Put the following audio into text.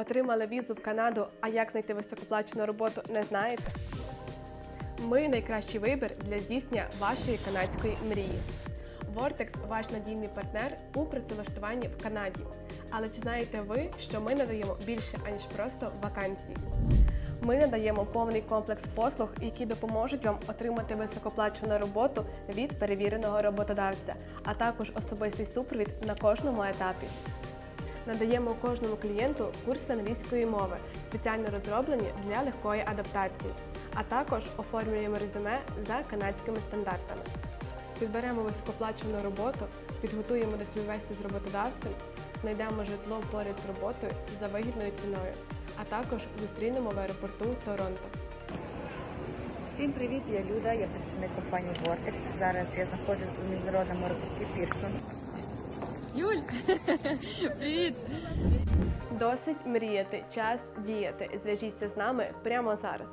Отримали візу в Канаду, а як знайти високоплачену роботу, не знаєте? Ми найкращий вибір для здійснення вашої канадської мрії. Vortex – ваш надійний партнер у працевлаштуванні в Канаді. Але чи знаєте ви, що ми надаємо більше аніж просто вакансії? Ми надаємо повний комплекс послуг, які допоможуть вам отримати високоплачену роботу від перевіреного роботодавця, а також особистий супровід на кожному етапі. Надаємо кожному клієнту курси англійської мови, спеціально розроблені для легкої адаптації, а також оформлюємо резюме за канадськими стандартами. Підберемо високоплачену роботу, підготуємо до співбесід з роботодавцем, знайдемо житло поряд з роботою за вигідною ціною, а також зустрінемо в аеропорту Торонто. Всім привіт, я Люда, я представник компанії Vortex. Зараз я знаходжусь у міжнародному аеропорті Пірсон. Юль, привіт! Досить мріяти, час діяти. Зв'яжіться з нами прямо зараз.